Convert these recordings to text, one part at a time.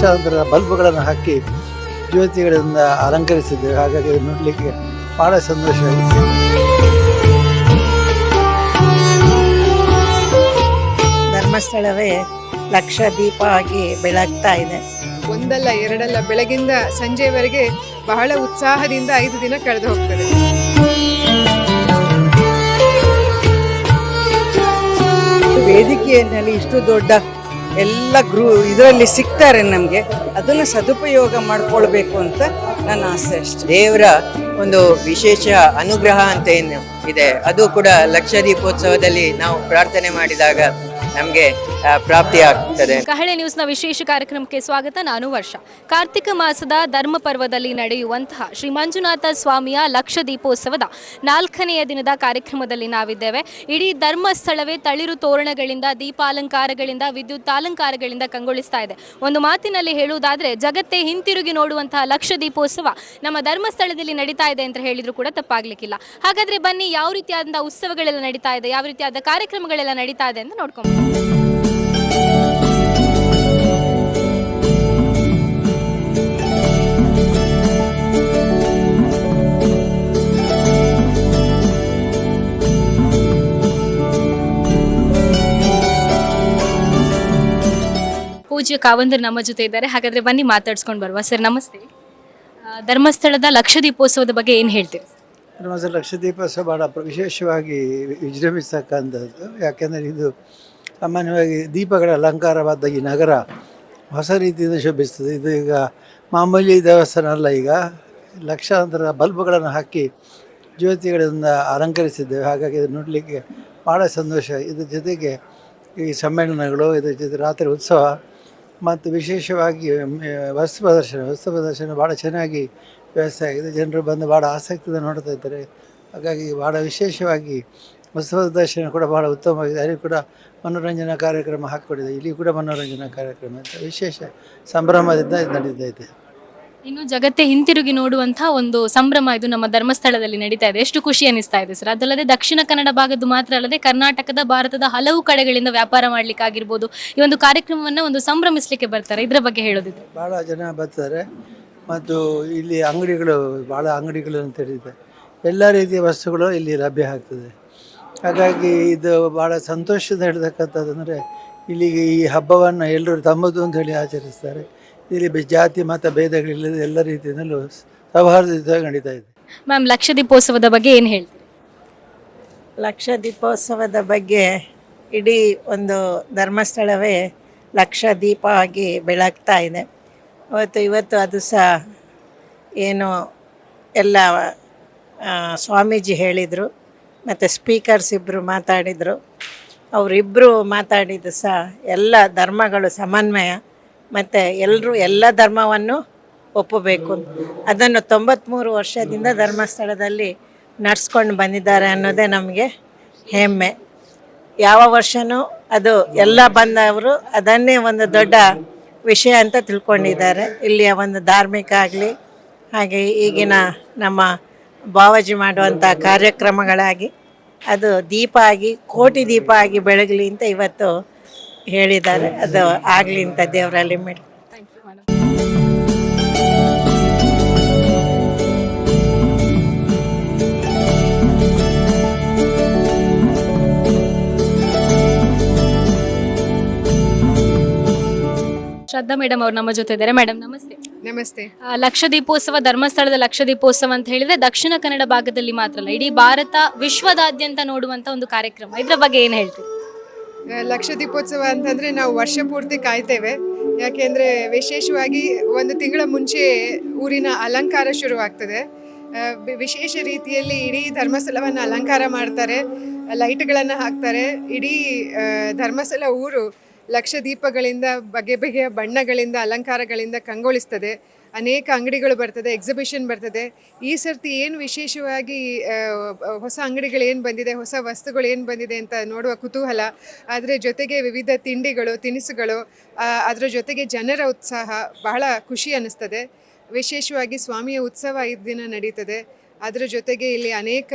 ಲಕ್ಷಾಂತರ ಬಲ್ಬ್ಗಳನ್ನು ಹಾಕಿ ಜ್ಯೋತಿಗಳಿಂದ ಅಲಂಕರಿಸಿದ್ದೇವೆ ಹಾಗಾಗಿ ನೋಡಲಿಕ್ಕೆ ಭಾಳ ಸಂತೋಷವಾಗಿದೆ ಧರ್ಮಸ್ಥಳವೇ ಲಕ್ಷ ದೀಪ ಆಗಿ ಬೆಳಗ್ತಾ ಇದೆ. ಒಂದಲ್ಲ ಎರಡಲ್ಲ ಬೆಳಗಿಂದ ಸಂಜೆವರೆಗೆ ಬಹಳ ಉತ್ಸಾಹದಿಂದ ಐದು ದಿನ ಕಳೆದು ಹೋಗ್ತದೆ. ವೇದಿಕೆಯಲ್ಲಿ ಇಷ್ಟು ದೊಡ್ಡ ಎಲ್ಲ ಗ್ರೂ ಇದರಲ್ಲಿ ಸಿಗ್ತಾರೆ ನಮಗೆ. ಅದನ್ನು ಸದುಪಯೋಗ ಮಾಡಿಕೊಳ್ಬೇಕು ಅಂತ ನನ್ನ ಆಸೆ ಅಷ್ಟೆ. ದೇವರ ಒಂದು ವಿಶೇಷ ಅನುಗ್ರಹ ಅಂತ ಏನು ಇದೆ? ಅದು ಕೂಡ ಲಕ್ಷ ದೀಪೋತ್ಸವದಲ್ಲಿ ನಾವು ಪ್ರಾರ್ಥನೆ ಮಾಡಿದಾಗ ನಮಗೆ ಪ್ರಾಪ್ತಿ ಆಗ್ತದೆ. ಕಹಳೆ ನ್ಯೂಸ್ನ ವಿಶೇಷ ಕಾರ್ಯಕ್ರಮಕ್ಕೆ ಸ್ವಾಗತ. ನಾನು ವರ್ಷ. ಕಾರ್ತಿಕ ಮಾಸದ ಧರ್ಮ ಪರ್ವದಲ್ಲಿ ನಡೆಯುವಂತಹ ಶ್ರೀ ಮಂಜುನಾಥ ಸ್ವಾಮಿಯ ಲಕ್ಷ ದೀಪೋತ್ಸವದ ನಾಲ್ಕನೆಯ ದಿನದ ಕಾರ್ಯಕ್ರಮದಲ್ಲಿ ನಾವಿದ್ದೇವೆ. ಇಡೀ ಧರ್ಮಸ್ಥಳವೇ ತಳಿರು ತೋರಣಗಳಿಂದ, ದೀಪಾಲಂಕಾರಗಳಿಂದ, ವಿದ್ಯುತ್ ಅಲಂಕಾರಗಳಿಂದ ಕಂಗೊಳಿಸ್ತಾ ಇದೆ. ಒಂದು ಮಾತಿನಲ್ಲಿ ಹೇಳುವುದಾದ್ರೆ, ಜಗತ್ತೇ ಹಿಂತಿರುಗಿ ನೋಡುವಂತಹ ಲಕ್ಷ ದೀಪೋತ್ಸವ ನಮ್ಮ ಧರ್ಮಸ್ಥಳದಲ್ಲಿ ನಡೀತಾ ಇದೆ ಅಂತ ಹೇಳಿದ್ರು ಕೂಡ ತಪ್ಪಾಗ್ಲಿಕ್ಕಿಲ್ಲ. ಹಾಗಾದ್ರೆ ಬನ್ನಿ, ಯಾವ ರೀತಿಯಾದ ಉತ್ಸವಗಳೆಲ್ಲ ನಡೀತಾ ಇದೆ, ಯಾವ ರೀತಿಯಾದ ಕಾರ್ಯಕ್ರಮಗಳೆಲ್ಲ ನಡೀತಾ ಇದೆ ಅಂತ ನೋಡ್ಕೊಂಡು ಪೂಜ್ಯ ಕಾವಂದರ್ ನಮ್ಮ ಜೊತೆ ಇದ್ದಾರೆ. ಹಾಗಾದ್ರೆ ಬನ್ನಿ ಮಾತಾಡ್ಸ್ಕೊಂಡು ಬರುವ. ಸರ್, ನಮಸ್ತೆ. ಧರ್ಮಸ್ಥಳದ ಲಕ್ಷ ದೀಪೋತ್ಸವದ ಬಗ್ಗೆ ಏನು ಹೇಳ್ತೀರಿ? ಲಕ್ಷ ದೀಪೋತ್ಸವ ಬಹಳ ವಿಶೇಷವಾಗಿ ವಿಜೃಂಭಿಸ್ತಕ್ಕಂಥದ್ದು. ಯಾಕೆಂದರೆ ಇದು ಸಾಮಾನ್ಯವಾಗಿ ದೀಪಗಳ ಅಲಂಕಾರವಾದ ಈ ನಗರ ಹೊಸ ರೀತಿಯಿಂದ ಶೋಭಿಸ್ತದೆ ಇದು ಈಗ ಮಾಮೂಲಿ ದೇವಸ್ಥಾನ ಅಲ್ಲ ಈಗ ಲಕ್ಷಾಂತರ ಬಲ್ಬ್ಗಳನ್ನು ಹಾಕಿ ಜ್ಯೋತಿಗಳಿಂದ ಅಲಂಕರಿಸಿದ್ದೇವೆ. ಹಾಗಾಗಿ ಇದು ನೋಡಲಿಕ್ಕೆ ಭಾಳ ಸಂತೋಷ. ಇದ್ರ ಜೊತೆಗೆ ಈ ಸಮ್ಮೇಳನಗಳು, ಇದ್ರ ಜೊತೆ ರಾತ್ರಿ ಉತ್ಸವ ಮತ್ತು ವಿಶೇಷವಾಗಿ ವಸ್ತು ಪ್ರದರ್ಶನ ವಸ್ತು ಪ್ರದರ್ಶನ ಭಾಳ ಚೆನ್ನಾಗಿ ವ್ಯವಸ್ಥೆ ಆಗಿದೆ. ಜನರು ಬಂದು ಭಾಳ ಆಸಕ್ತಿಯಿಂದ ನೋಡ್ತಾ ಇದ್ದಾರೆ. ಹಾಗಾಗಿ ಭಾಳ ವಿಶೇಷವಾಗಿ ವಸ್ತು ದರ್ಶನ ಕೂಡ ಬಹಳ ಉತ್ತಮವಾಗಿದೆ. ಅಲ್ಲಿ ಕೂಡ ಮನೋರಂಜನಾ ಕಾರ್ಯಕ್ರಮ ಹಾಕಿಕೊಟ್ಟಿದೆ ಇಲ್ಲಿ ಕೂಡ ಮನೋರಂಜನಾ ಕಾರ್ಯಕ್ರಮ ಅಂತ ವಿಶೇಷ ಸಂಭ್ರಮದಿಂದ ಇದು ನಡೀತಾ ಇದೆ. ಇನ್ನು ಜಗತ್ತೇ ಹಿಂತಿರುಗಿ ನೋಡುವಂತಹ ಒಂದು ಸಂಭ್ರಮ ಇದು ನಮ್ಮ ಧರ್ಮಸ್ಥಳದಲ್ಲಿ ನಡೀತಾ ಇದೆ. ಎಷ್ಟು ಖುಷಿ ಅನಿಸ್ತಾ ಇದೆ ಸರ್. ಅದಲ್ಲದೆ ದಕ್ಷಿಣ ಕನ್ನಡ ಭಾಗದ್ದು ಮಾತ್ರ ಅಲ್ಲದೆ ಕರ್ನಾಟಕದ ಭಾರತದ ಹಲವು ಕಡೆಗಳಿಂದ ವ್ಯಾಪಾರ ಮಾಡ್ಲಿಕ್ಕೆ ಆಗಿರ್ಬೋದು. ಈ ಒಂದು ಕಾರ್ಯಕ್ರಮವನ್ನ ಒಂದು ಸಂಭ್ರಮಿಸಲಿಕ್ಕೆ ಬರ್ತಾರೆ. ಇದರ ಬಗ್ಗೆ ಹೇಳೋದಿದೆ. ಬಹಳ ಜನ ಬರ್ತಾರೆ. ಮತ್ತು ಇಲ್ಲಿ ಅಂಗಡಿಗಳು ಬಹಳ ಅಂಗಡಿಗಳು ಅಂತ ಹೇಳಿದೆ ಎಲ್ಲ ರೀತಿಯ ವಸ್ತುಗಳು ಇಲ್ಲಿ ಲಭ್ಯ ಆಗ್ತದೆ. ಹಾಗಾಗಿ ಇದು ಭಾಳ ಸಂತೋಷದ ಹೇಳ್ತಕ್ಕಂಥದ್ದು ಅಂದರೆ ಇಲ್ಲಿಗೆ ಈ ಹಬ್ಬವನ್ನು ಎಲ್ಲರೂ ತಮ್ಮದು ಅಂತ ಹೇಳಿ ಆಚರಿಸ್ತಾರೆ. ಇಲ್ಲಿ ಬೆ- ಜಾತಿ ಮತ ಭೇದಗಳಿಲ್ಲದೆ ಎಲ್ಲ ರೀತಿಯಲ್ಲೂ ಸೌಹಾರ್ದಯುತ ನಡೀತಾ ಇದೆ. ಮ್ಯಾಮ್ ಲಕ್ಷ ದೀಪೋತ್ಸವದ ಬಗ್ಗೆ ಏನು ಹೇಳ್ತೀರಿ? ಲಕ್ಷ ದೀಪೋತ್ಸವದ ಬಗ್ಗೆ ಇಡೀ ಒಂದು ಧರ್ಮಸ್ಥಳವೇ ಲಕ್ಷ ದೀಪ ಆಗಿ ಬೆಳಗ್ತಾ ಇದೆ. ಇವತ್ತು ಇವತ್ತು ಅದು ಸಹ ಏನು ಎಲ್ಲ ಸ್ವಾಮೀಜಿ ಹೇಳಿದರು. ಮತ್ತು ಸ್ಪೀಕರ್ಸ್ ಇಬ್ಬರು ಮಾತಾಡಿದರು. ಅವರಿಬ್ಬರು ಮಾತಾಡಿದ್ದು ಸಹ ಎಲ್ಲ ಧರ್ಮಗಳು ಸಮನ್ವಯ. ಮತ್ತು ಎಲ್ಲರೂ ಎಲ್ಲ ಧರ್ಮವನ್ನು ಒಪ್ಪಬೇಕು. ಅದನ್ನು ತೊಂಬತ್ತ್ಮೂರು ವರ್ಷದಿಂದ ಧರ್ಮಸ್ಥಳದಲ್ಲಿ ನಡೆಸ್ಕೊಂಡು ಬಂದಿದ್ದಾರೆ ಅನ್ನೋದೇ ನಮಗೆ ಹೆಮ್ಮೆ. ಯಾವ ವರ್ಷವೂ ಅದು ಎಲ್ಲ ಬಂದವರು ಅದನ್ನೇ ಒಂದು ದೊಡ್ಡ ವಿಷಯ ಅಂತ ತಿಳ್ಕೊಂಡಿದ್ದಾರೆ. ಇಲ್ಲಿಯ ಒಂದು ಧಾರ್ಮಿಕ ಆಗಲಿ, ಹಾಗೆ ಈಗಿನ ನಮ್ಮ ಬಾವಾಜಿ ಮಾಡುವಂಥ ಕಾರ್ಯಕ್ರಮಗಳಾಗಿ. ಅದು ದೀಪ ಆಗಿ, ಕೋಟಿ ದೀಪ ಆಗಿ ಬೆಳಗಲಿ ಅಂತ ಇವತ್ತು ಹೇಳಿದ್ದಾರೆ. ಅದು ಆಗಲಿ ಅಂತ ದೇವರಲ್ಲಿ ಮೇಡಮ್ ಶ್ರದ್ಧಾ ಮೇಡಮ್ ಅವ್ರು ನಮ್ಮ ಜೊತೆ ಇದ್ದಾರೆ. ಮೇಡಮ್, ನಮಸ್ತೆ. ನಮಸ್ತೆ. ಆ, ಲಕ್ಷ ದೀಪೋತ್ಸವ ಧರ್ಮಸ್ಥಳದ ಲಕ್ಷ ದೀಪೋತ್ಸವ ಅಂತ ಹೇಳಿದ್ರೆ ದಕ್ಷಿಣ ಕನ್ನಡ ಭಾಗದಲ್ಲಿ ಮಾತ್ರ ಅಲ್ಲ ಇಡೀ ಭಾರತ ವಿಶ್ವದಾದ್ಯಂತ ನೋಡುವಂತ ಒಂದು ಕಾರ್ಯಕ್ರಮ. ಇದ್ರ ಬಗ್ಗೆ ಏನು ಹೇಳ್ತೀರಿ? ಆ, ಲಕ್ಷ ದೀಪೋತ್ಸವ ಅಂತಂದ್ರೆ ನಾವು ವರ್ಷ ಪೂರ್ತಿ ಕಾಯ್ತೇವೆ. ಯಾಕೆಂದ್ರೆ ವಿಶೇಷವಾಗಿ ಒಂದು ತಿಂಗಳ ಮುಂಚೆ ಊರಿನ ಅಲಂಕಾರ ಶುರುವಾಗ್ತದೆ. ಆ, ವಿ- ವಿಶೇಷ ರೀತಿಯಲ್ಲಿ ಇಡೀ ಧರ್ಮಸ್ಥಳವನ್ನು ಅಲಂಕಾರ ಮಾಡ್ತಾರೆ ಲೈಟ್ಗಳನ್ನು ಹಾಕ್ತಾರೆ. ಇಡೀ ಆ, ಧರ್ಮಸ್ಥಳ ಊರು ಲಕ್ಷ ದೀಪಗಳಿಂದ ಬಗೆ ಬಗೆಯ ಬಣ್ಣಗಳಿಂದ, ಅಲಂಕಾರಗಳಿಂದ ಕಂಗೊಳಿಸ್ತದೆ. ಅನೇಕ ಅಂಗಡಿಗಳು ಬರ್ತದೆ ಎಕ್ಸಿಬಿಷನ್ ಬರ್ತದೆ. ಈ ಸರ್ತಿ ಏನು ವಿಶೇಷವಾಗಿ ಹೊಸ ಅಂಗಡಿಗಳು ಏನು ಬಂದಿದೆ, ಹೊಸ ವಸ್ತುಗಳು ಏನು ಬಂದಿದೆ ಅಂತ ನೋಡುವ ಕುತೂಹಲ. ಅದರ ಜೊತೆಗೆ ವಿವಿಧ ತಿಂಡಿಗಳು, ತಿನಿಸುಗಳು ಅದರ ಜೊತೆಗೆ ಜನರ ಉತ್ಸಾಹ ಬಹಳ ಖುಷಿ ಅನ್ನಿಸ್ತದೆ. ವಿಶೇಷವಾಗಿ ಸ್ವಾಮಿಯ ಉತ್ಸವ ಐದು ದಿನ ನಡೀತದೆ. ಅದರ ಜೊತೆಗೆ ಇಲ್ಲಿ ಅನೇಕ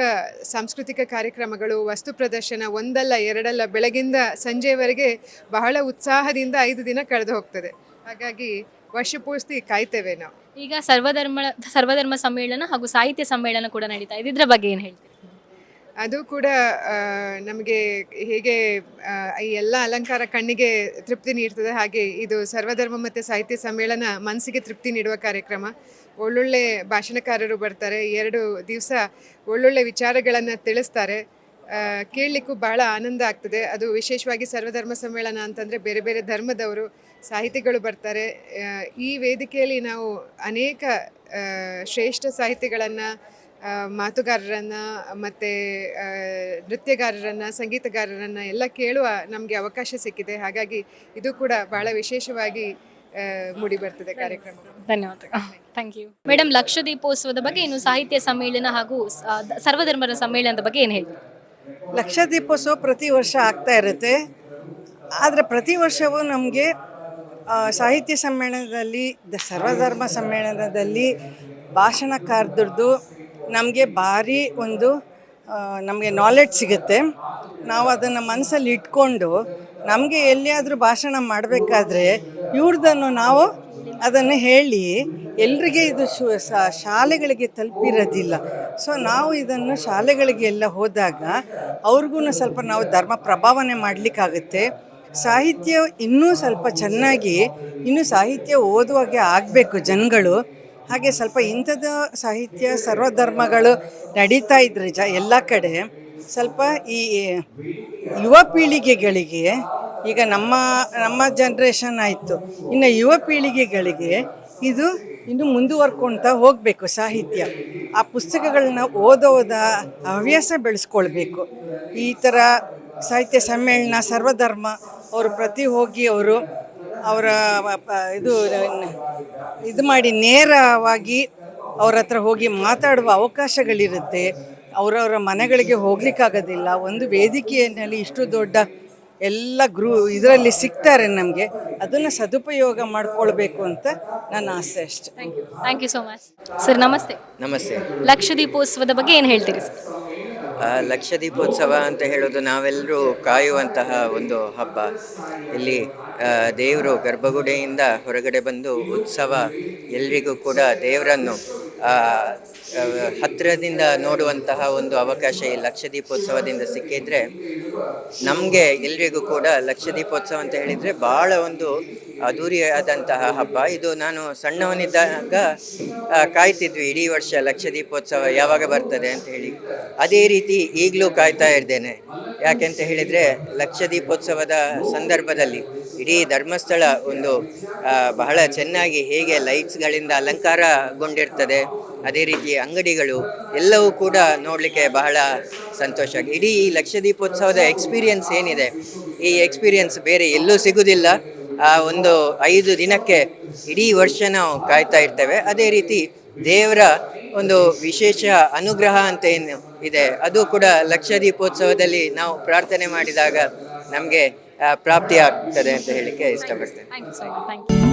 ಸಾಂಸ್ಕೃತಿಕ ಕಾರ್ಯಕ್ರಮಗಳು ವಸ್ತು ಪ್ರದರ್ಶನ ಒಂದಲ್ಲ ಎರಡಲ್ಲ ಬೆಳಗಿಂದ ಸಂಜೆವರೆಗೆ ಬಹಳ ಉತ್ಸಾಹದಿಂದ ಐದು ದಿನ ಕಳೆದು ಹೋಗ್ತದೆ. ಹಾಗಾಗಿ ವರ್ಷಪೂರ್ತಿ ಕಾಯ್ತೇವೆ ನಾವು. ಈಗ ಸರ್ವಧರ್ಮ ಸರ್ವಧರ್ಮ ಸಮ್ಮೇಳನ ಹಾಗೂ ಸಾಹಿತ್ಯ ಸಮ್ಮೇಳನ ಕೂಡ ನಡೀತಾ ಇದೆ. ಇದ್ರ ಬಗ್ಗೆ ಏನು ಹೇಳ್ತೀರಿ? ಅದು ಕೂಡ ನಮಗೆ ಹೇಗೆ ಈ ಎಲ್ಲ ಅಲಂಕಾರ ಕಣ್ಣಿಗೆ ತೃಪ್ತಿ ನೀಡ್ತದೆ ಹಾಗೆ ಇದು ಸರ್ವಧರ್ಮ ಮತ್ತು ಸಾಹಿತ್ಯ ಸಮ್ಮೇಳನ ಮನಸ್ಸಿಗೆ ತೃಪ್ತಿ ನೀಡುವ ಕಾರ್ಯಕ್ರಮ. ಒಳ್ಳೊಳ್ಳೆ ಭಾಷಣಕಾರರು ಬರ್ತಾರೆ. ಎರಡು ದಿವಸ ಒಳ್ಳೊಳ್ಳೆ ವಿಚಾರಗಳನ್ನು ತಿಳಿಸ್ತಾರೆ. ಕೇಳಲಿಕ್ಕೂ ಬಹಳ ಆನಂದ ಆಗ್ತದೆ. ಅದು ವಿಶೇಷವಾಗಿ ಸರ್ವಧರ್ಮ ಸಮ್ಮೇಳನ ಅಂತಂದರೆ ಬೇರೆ ಬೇರೆ ಧರ್ಮದವರು, ಸಾಹಿತಿಗಳು ಬರ್ತಾರೆ. ಈ ವೇದಿಕೆಯಲ್ಲಿ ನಾವು ಅನೇಕ ಶ್ರೇಷ್ಠ ಸಾಹಿತಿಗಳನ್ನು ಮಾತುಗಾರರನ್ನು, ಮತ್ತು ನೃತ್ಯಗಾರರನ್ನು, ಸಂಗೀತಗಾರರನ್ನು ಎಲ್ಲ ಕೇಳುವ ನಮಗೆ ಅವಕಾಶ ಸಿಕ್ಕಿದೆ. ಹಾಗಾಗಿ ಇದು ಕೂಡ ಭಾಳ ವಿಶೇಷವಾಗಿ ಮೂಡಿ ಬರ್ತದೆ ಕಾರ್ಯಕ್ರಮ. ಧನ್ಯವಾದಗಳು. ಥ್ಯಾಂಕ್ ಯು ಮೇಡಮ್ ಲಕ್ಷ ದೀಪೋತ್ಸವದ ಬಗ್ಗೆ ಇನ್ನು ಸಾಹಿತ್ಯ ಸಮ್ಮೇಳನ ಹಾಗೂ ಸರ್ವಧರ್ಮದ ದ- ಸರ್ವಧರ್ಮರ ಸಮ್ಮೇಳನದ ಬಗ್ಗೆ ಏನು ಹೇಳಿ? ಲಕ್ಷ ದೀಪೋತ್ಸವ ಪ್ರತಿ ವರ್ಷ ಆಗ್ತಾ ಇರುತ್ತೆ. ಆದರೆ ಪ್ರತಿ ವರ್ಷವೂ ನಮಗೆ ಸಾಹಿತ್ಯ ಸಮ್ಮೇಳನದಲ್ಲಿ ದ ಸರ್ವಧರ್ಮ ಸಮ್ಮೇಳನದಲ್ಲಿ ಭಾಷಣಕಾರದ್ರದ್ದು ನಮಗೆ ಭಾರಿ ಒಂದು ನಮಗೆ ನಾಲೆಡ್ಜ್ ಸಿಗುತ್ತೆ. ನಾವು ಅದನ್ನು ಮನಸ್ಸಲ್ಲಿ ಇಟ್ಕೊಂಡು ನಮಗೆ ಎಲ್ಲಿಯಾದರೂ ಭಾಷಣ ಮಾಡಬೇಕಾದ್ರೆ ಇವ್ರದನ್ನು ನಾವು ಅದನ್ನು ಹೇಳಿ ಎಲ್ರಿಗೆ ಇದು ಶು ಶಾಲೆಗಳಿಗೆ ತಲುಪಿರೋದಿಲ್ಲ. ಸೊ ನಾವು ಇದನ್ನು ಶಾಲೆಗಳಿಗೆ ಎಲ್ಲ ಹೋದಾಗ ಅವ್ರಿಗೂ ಸ್ವಲ್ಪ ನಾವು ಧರ್ಮ ಪ್ರಭಾವನೆ ಮಾಡಲಿಕ್ಕಾಗುತ್ತೆ. ಸಾಹಿತ್ಯ ಇನ್ನೂ ಸ್ವಲ್ಪ ಚೆನ್ನಾಗಿ, ಇನ್ನೂ ಸಾಹಿತ್ಯ ಓದುವಾಗೆ ಆಗಬೇಕು ಜನಗಳು. ಹಾಗೆ ಸ್ವಲ್ಪ ಇಂಥದ್ದು ಸಾಹಿತ್ಯ, ಸರ್ವಧರ್ಮಗಳು ನಡೀತಾ ಇದ್ರೆ ಜ ಎಲ್ಲ ಕಡೆ. ಸ್ವಲ್ಪ ಈ ಯುವ ಪೀಳಿಗೆಗಳಿಗೆ, ಈಗ ನಮ್ಮ ನಮ್ಮ ಜನ್ರೇಷನ್ ಆಯಿತು, ಇನ್ನು ಯುವ ಪೀಳಿಗೆಗಳಿಗೆ ಇದು ಇನ್ನು ಮುಂದುವರ್ಕೊಳ್ತಾ ಹೋಗಬೇಕು ಸಾಹಿತ್ಯ. ಆ ಪುಸ್ತಕಗಳನ್ನ ಓದೋದ ಹವ್ಯಾಸ ಬೆಳೆಸ್ಕೊಳ್ಬೇಕು. ಈ ಥರ ಸಾಹಿತ್ಯ ಸಮ್ಮೇಳನ, ಸರ್ವಧರ್ಮ, ಅವರು ಪ್ರತಿ ಹೋಗಿ ಅವರು ಅವರ ಇದು ಇದು ಮಾಡಿ ನೇರವಾಗಿ ಅವ್ರ ಹತ್ರ ಹೋಗಿ ಮಾತಾಡುವ ಅವಕಾಶಗಳಿರುತ್ತೆ. ಅವರವರ ಮನೆಗಳಿಗೆ ಹೋಗ್ಲಿಕ್ಕಾಗೋದಿಲ್ಲ. ಒಂದು ವೇದಿಕೆಯಲ್ಲಿ ಇಷ್ಟು ದೊಡ್ಡ ಎಲ್ಲ ಗ್ರೂ ಇದರಲ್ಲಿ ಸಿಗ್ತಾರೆ ನಮಗೆ. ಅದನ್ನು ಸದುಪಯೋಗ ಮಾಡ್ಕೊಳ್ಬೇಕು ಅಂತ ನನ್ನ ಆಸೆ ಅಷ್ಟೆ. Thank you thank you so much sir ನಮಸ್ತೆ. ನಮಸ್ತೆ. ಲಕ್ಷ ದೀಪೋತ್ಸವದ ಬಗ್ಗೆ ಏನು ಹೇಳ್ತೀರಿ ಸರ್ ಆ, ಲಕ್ಷ ದೀಪೋತ್ಸವ ಅಂತ ಹೇಳೋದು ನಾವೆಲ್ಲರೂ ಕಾಯುವಂತಹ ಒಂದು ಹಬ್ಬ. ಇಲ್ಲಿ ಆ, ದೇವರು ಗರ್ಭಗುಡಿಯಿಂದ ಹೊರಗಡೆ ಬಂದು ಉತ್ಸವ ಎಲ್ರಿಗೂ ಕೂಡ ದೇವರನ್ನು ಹತ್ತಿರದಿಂದ ನೋಡುವಂತಹ ಒಂದು ಅವಕಾಶ ಈ ಲಕ್ಷದೀಪೋತ್ಸವದಿಂದ ಸಿಕ್ಕಿದ್ರೆ ನಮಗೆ ಎಲ್ರಿಗೂ ಕೂಡ ಲಕ್ಷದೀಪೋತ್ಸವ ಅಂತ ಹೇಳಿದರೆ ಭಾಳ ಒಂದು ಅದ್ಧೂರಿಯಾದಂತಹ ಹಬ್ಬ. ಇದು ನಾನು ಸಣ್ಣವನಿದ್ದಾಗ ಕಾಯ್ತಿದ್ವಿ ಇಡೀ ವರ್ಷ ಲಕ್ಷದೀಪೋತ್ಸವ ಯಾವಾಗ ಬರ್ತದೆ ಅಂತ ಹೇಳಿ. ಅದೇ ರೀತಿ ಈಗಲೂ ಕಾಯ್ತಾ ಇದ್ದೇನೆ. ಯಾಕೆಂತ ಹೇಳಿದರೆ ಲಕ್ಷದೀಪೋತ್ಸವದ ಸಂದರ್ಭದಲ್ಲಿ ಇಡೀ ಧರ್ಮಸ್ಥಳ ಒಂದು ಬಹಳ ಚೆನ್ನಾಗಿ ಹೇಗೆ ಲೈಟ್ಸ್ಗಳಿಂದ ಅಲಂಕಾರಗೊಂಡಿರ್ತದೆ, ಅದೇ ರೀತಿ ಅಂಗಡಿಗಳು ಎಲ್ಲವೂ ಕೂಡ ನೋಡಲಿಕ್ಕೆ ಬಹಳ ಸಂತೋಷ. ಇಡೀ ಈ ಲಕ್ಷದೀಪೋತ್ಸವದ ಎಕ್ಸ್ಪೀರಿಯನ್ಸ್ ಏನಿದೆ? ಈ ಎಕ್ಸ್ಪೀರಿಯನ್ಸ್ ಬೇರೆ ಎಲ್ಲೂ ಸಿಗುವುದಿಲ್ಲ ಆ ಒಂದು ಐದು ದಿನಕ್ಕೆ ಇಡೀ ವರ್ಷ ನಾವು ಕಾಯ್ತಾ ಇರ್ತೇವೆ. ಅದೇ ರೀತಿ ದೇವರ ಒಂದು ವಿಶೇಷ ಅನುಗ್ರಹ ಅಂತ ಏನು ಇದೆ, ಅದು ಕೂಡ ಲಕ್ಷ ದೀಪೋತ್ಸವದಲ್ಲಿ ನಾವು ಪ್ರಾರ್ಥನೆ ಮಾಡಿದಾಗ ನಮಗೆ ಪ್ರಾಪ್ತಿ ಆಗ್ತದೆ ಅಂತ ಹೇಳಿಕ್ಕೆ ಇಷ್ಟಪಡ್ತೇನೆ. ಥ್ಯಾಂಕ್ ಯು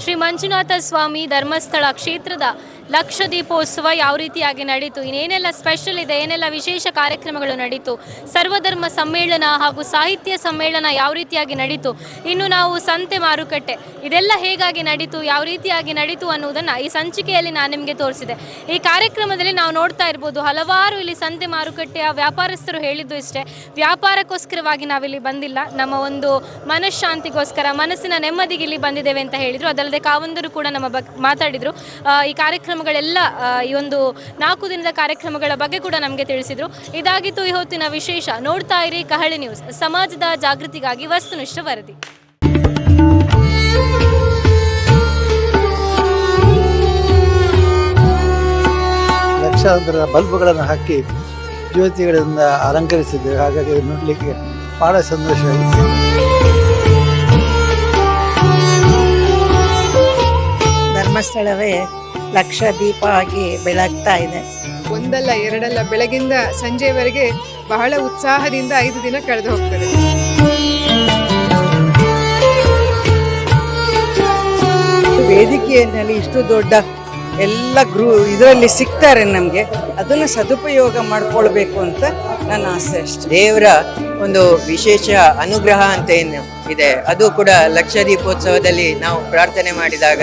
ಶ್ರೀ ಮಂಜುನಾಥ ಸ್ವಾಮಿ ಧರ್ಮಸ್ಥಳ ಕ್ಷೇತ್ರದ ಲಕ್ಷ ದೀಪೋತ್ಸವ ಯಾವ ರೀತಿಯಾಗಿ ನಡೀತು? ಇನ್ನೇನೆಲ್ಲ ಸ್ಪೆಷಲ್ ಇದೆ? ಏನೆಲ್ಲ ವಿಶೇಷ ಕಾರ್ಯಕ್ರಮಗಳು ನಡೀತು? ಸರ್ವಧರ್ಮ ಸಮ್ಮೇಳನ ಹಾಗೂ ಸಾಹಿತ್ಯ ಸಮ್ಮೇಳನ ಯಾವ ರೀತಿಯಾಗಿ ನಡೀತು? ಇನ್ನು ನಾವು ಸಂತೆ ಮಾರುಕಟ್ಟೆ, ಇದೆಲ್ಲ ಹೇಗಾಗಿ ನಡೀತು? ಯಾವ ರೀತಿಯಾಗಿ ನಡೀತು ಅನ್ನುವುದನ್ನು ಈ ಸಂಚಿಕೆಯಲ್ಲಿ ನಾನು ನಿಮಗೆ ತೋರಿಸಿದೆ. ಈ ಕಾರ್ಯಕ್ರಮದಲ್ಲಿ ನಾವು ನೋಡ್ತಾ ಇರ್ಬೋದು, ಹಲವಾರು ಇಲ್ಲಿ ಸಂತೆ ಮಾರುಕಟ್ಟೆಯ ವ್ಯಾಪಾರಸ್ಥರು ಹೇಳಿದ್ದು ಇಷ್ಟೇ. ವ್ಯಾಪಾರಕ್ಕೋಸ್ಕರವಾಗಿ ನಾವಿಲ್ಲಿ ಬಂದಿಲ್ಲ. ನಮ್ಮ ಒಂದು ಮನಃಶಾಂತಿಗೋಸ್ಕರ, ಮನಸ್ಸಿನ ನೆಮ್ಮದಿಗೆ ಇಲ್ಲಿ ಬಂದಿದ್ದೇವೆ ಅಂತ ಹೇಳಿದರು. ಅದಲ್ಲದೆ ಕಾವಂದರು ಕೂಡ ನಮ್ಮ ಬಗ್ಗೆ ಮಾತಾಡಿದರು. ಈ ಈ ಕಾರ್ಯಕ್ರಮಗಳೆಲ್ಲ ಈ ಒಂದು ನಾಲ್ಕು ದಿನದ ಕಾರ್ಯಕ್ರಮಗಳ ಬಗ್ಗೆ ಕೂಡ ನಮಗೆ ತಿಳಿಸಿದರು. ಇದಾಗಿತ್ತು ಇವತ್ತಿನ ಹೊತ್ತಿನ ವಿಶೇಷ. ನೋಡ್ತಾ ಇರಿ ಕಹಳೆ ನ್ಯೂಸ್. ಸಮಾಜದ ಜಾಗೃತಿಗಾಗಿ ವಸ್ತುನಿಷ್ಠ ವರದಿ. ಲಕ್ಷಾಂತರ ಬಲ್ಬ್ಗಳನ್ನು ಹಾಕಿ ಜ್ಯೋತಿಗಳಿಂದ ಅಲಂಕರಿಸಿದ್ದೇವೆ ಹಾಗಾಗಿ ನೋಡಲಿಕ್ಕೆ ಭಾಳ ಸಂತೋಷವಾಗಿದೆ ಧರ್ಮಸ್ಥಳವೇ ಲಕ್ಷ ದೀಪ ಆಗಿ ಬೆಳಗ್ತಾ ಇದೆ. ಒಂದಲ್ಲ ಎರಡಲ್ಲ ಬೆಳಗಿಂದ ಸಂಜೆವರೆಗೆ ಬಹಳ ಉತ್ಸಾಹದಿಂದ ಐದು ದಿನ ಕಳೆದು ಹೋಗ್ತದೆ. ವೇದಿಕೆಯಲ್ಲಿ ಇಷ್ಟು ದೊಡ್ಡ ಎಲ್ಲ ಗ್ರೂ ಇದರಲ್ಲಿ ಸಿಗ್ತಾರೆ ನಮಗೆ. ಅದನ್ನು ಸದುಪಯೋಗ ಮಾಡಿಕೊಳ್ಬೇಕು ಅಂತ ನನ್ನ ಆಸೆ ಅಷ್ಟೆ. ದೇವರ ಒಂದು ವಿಶೇಷ ಅನುಗ್ರಹ ಅಂತ ಏನು ಇದೆ. ಅದು ಕೂಡ ಲಕ್ಷ ದೀಪೋತ್ಸವದಲ್ಲಿ ನಾವು ಪ್ರಾರ್ಥನೆ ಮಾಡಿದಾಗ